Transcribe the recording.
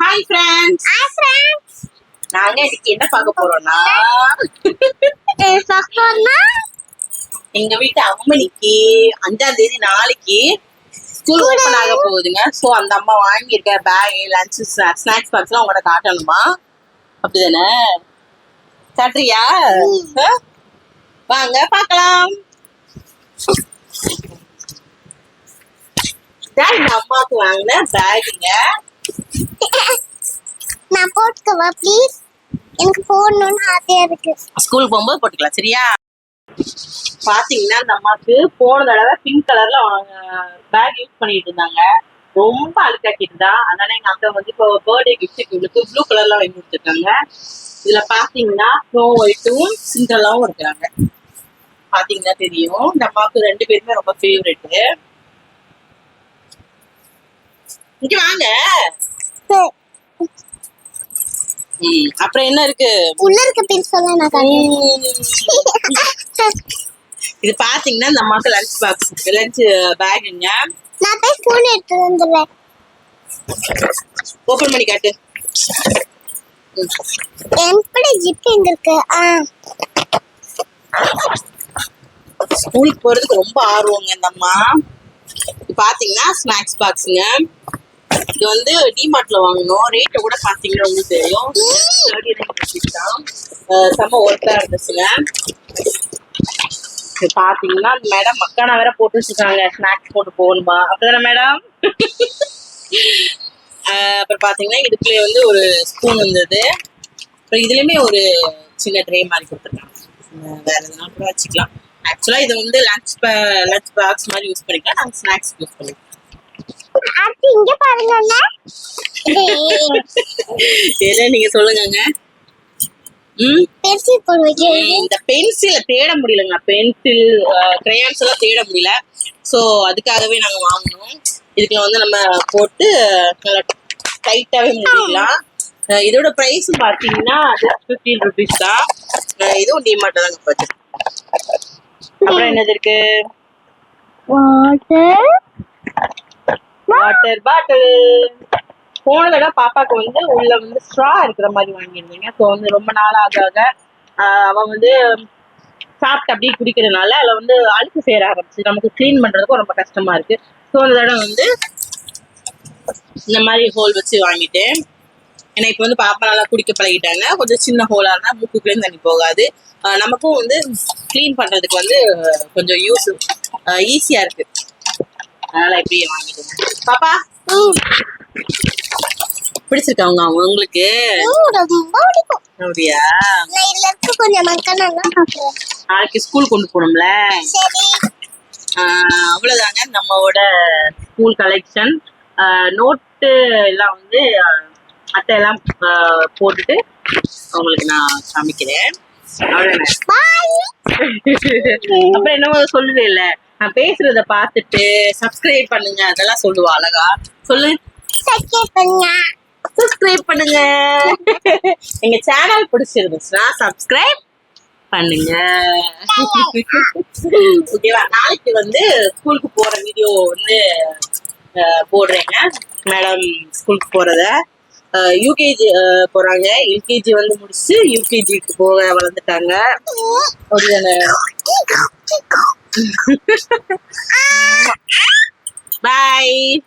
Hi friends hi friends நாங்க இன்னைக்கு என்ன பார்க்க போறோம்னா பக்கம்னா எங்க வீட்டு அம்மனிக்கு அஞ்சாம் தேதி நாளைக்கு ஸ்கூல் ஓபன் ஆக போகுதுங்க. சோ அந்த அம்மா வாங்கியிருக்க பேக் லஞ்ச் ஸ்நாக்ஸ் பாக்ஸ்லாம் உங்களோட காட்டணுமா? அப்படிதானே? காட்டுறியா? வாங்க பார்க்கலாம். அம்மாவுக்கு வாங்கின பேகுங்க போட்டுக்கவா ப்ளீஸ் எனக்கு போடணும்னு ஆசையா இருக்கு. ஸ்கூல் போகும்போது போட்டுக்கலாம் சரியா? பாத்தீங்கன்னா இந்த அம்மாக்கு போன தடவை பிங்க் கலர்ல பேக் யூஸ் பண்ணிட்டு இருந்தாங்க. ரொம்ப அழுக்காக்கிட்டு தான் அதனால எங்க அக்கா வந்து இப்போ பர்த்டே கிஃப்ட் இவங்களுக்கு ப்ளூ கலர்ல வாங்கி கொடுத்துருக்காங்க. இதுல பாத்தீங்கன்னா ஸ்னோ ஒயிட்டும் சிண்டலாவும் இருக்கிறாங்க பாத்தீங்கன்னா தெரியும். இந்த அம்மாவுக்கு ரெண்டு பேருமே ரொம்ப ஃபேவரெட் இங்க வாங்க. அப்புறம் என்ன இருக்கு? உள்ள இருக்க எல்லாம் நான் காட்டுறேன். இது பாத்தீங்கன்னா இந்த அம்மாவுக்கு லஞ்ச் பாக்ஸ் லஞ்ச் பேக்குங்க நான் போய் ஸ்பூன் எடுத்து வந்துடுறேன். ஓபன் பண்ணி காட்டு. எப்படி ஜிப் எங்க இருக்கு? ஸ்கூலுக்கு போறதுக்கு ரொம்ப ஆர்வங்க இந்த அம்மா. பாத்தீங்கன்னா ஸ்நாக்ஸ் பாக்ஸுங்க இது வந்து டிமார்ட்ல வாங்கணும். ரேட்டை கூட பாத்தீங்கன்னா உங்களுக்கு தெரியும். தேர்ட்டி நைன் தான் செம்ம ஒர்த்தா இருந்துச்சுங்க. இது பாத்தீங்கன்னா மேடம் மக்கானா வேற போட்டு வச்சிருக்காங்க ஸ்நாக்ஸ் போட்டு போகணுமா? அப்படிதானே மேடம் அப்புறம் பாத்தீங்கன்னா இதுக்குள்ளே வந்து ஒரு ஸ்பூன் வந்தது அப்புறம் இதுலயுமே ஒரு சின்ன ட்ரே மாதிரி கொடுத்துருக்காங்க. வேற எதுனா கூட வச்சுக்கலாம். ஆக்சுவலா இது வந்து லஞ்ச் லஞ்ச் பாக்ஸ் மாதிரி யூஸ் பண்ணிக்கலாம். நாங்க ஸ்நாக்ஸ் யூஸ் பண்ணிக்கலாம். அடுத்து இங்க பாருங்க என்ன நீங்க சொல்லுங்கங்க ம்? பென்சில் இந்த பென்சில தேட முடியலங்க. பென்சில் கிரையான்ஸ் எல்லாம் தேட முடியல. ஸோ அதுக்காகவே நாங்க வாங்கினோம். இதுக்குள்ள வந்து நம்ம போட்டு நல்லா டைட்டாவே முடிக்கலாம். அஹ் இதோட பிரைஸ் பார்த்தீங்கன்னா ஃபிஃப்டீன் ருபீஸ் தான். இதுவும் டிமார்ட் தாங்க அப்புறம் என்னது இருக்கு? வாட்டர் வாட்டர் பாட்டில் போன தடவை பாப்பாக்கு வந்து உள்ள வந்து ஸ்ட்ரா இருக்கிற மாதிரி வாங்கியிருந்தீங்க. ஸோ வந்து ரொம்ப நாள் ஆக ஆக அவன் அவ வந்து சாப்பிட்டு அப்படியே குடிக்கிறதுனால அதில் வந்து அழுக்கு சேர ஆரம்பிச்சு நமக்கு க்ளீன் பண்ணுறதுக்கும் ரொம்ப கஷ்டமா இருக்கு. ஸோ அந்த தடவை வந்து இந்த மாதிரி ஹோல் வச்சு வாங்கிட்டேன். ஏன்னா இப்போ வந்து பாப்பா நல்லா குடிக்க பழகிட்டாங்க. கொஞ்சம் சின்ன ஹோலாக இருந்தால் மூக்குக்குள்ளேயும் தண்ணி போகாது. நமக்கும் வந்து க்ளீன் பண்ணுறதுக்கு வந்து கொஞ்சம் யூஸ் ஈஸியாக இருக்கு. அதனால இப்படியே வாங்கிட்டேன். பாப்பா. பிடிச்சிருக்கா அவங்க அவங்க உங்களுக்கு? அப்படியா? நாளைக்கு ஸ்கூல் கொண்டு போகணும்ல? அவ்வளவுதாங்க நம்மளோட ஸ்கூல் கலெக்ஷன் நோட்டு எல்லாம் வந்து அட்டை எல்லாம் போட்டுட்டு உங்களுக்கு நான் காமிக்கிறேன். அவ்வளவுதானே பாய் அப்புறம் என்னமோ சொல்லுவே இல்ல. நான் பேசுறத பார்த்துட்டு சப்ஸ்கிரைப் பண்ணுங்க. அதெல்லாம் சொல்லுவா அழகா. சொல்லு. சக்கே பண்ணுங்க. சப்ஸ்கிரைப் பண்ணுங்க. எங்க சேனல் பிடிச்சிருந்துச்சுன்னா சப்ஸ்கிரைப் பண்ணுங்க. ஓகேவா நாளைக்கு வந்து ஸ்கூலுக்கு போற வீடியோ வந்து போடுறேங்க. மேடம் ஸ்கூலுக்கு போறத. யூகேஜி போறாங்க. எல்கேஜி வந்து முடிச்சு யூகேஜிக்கு போக வளர்ந்துட்டாங்க. ஒரு 哈！Bye.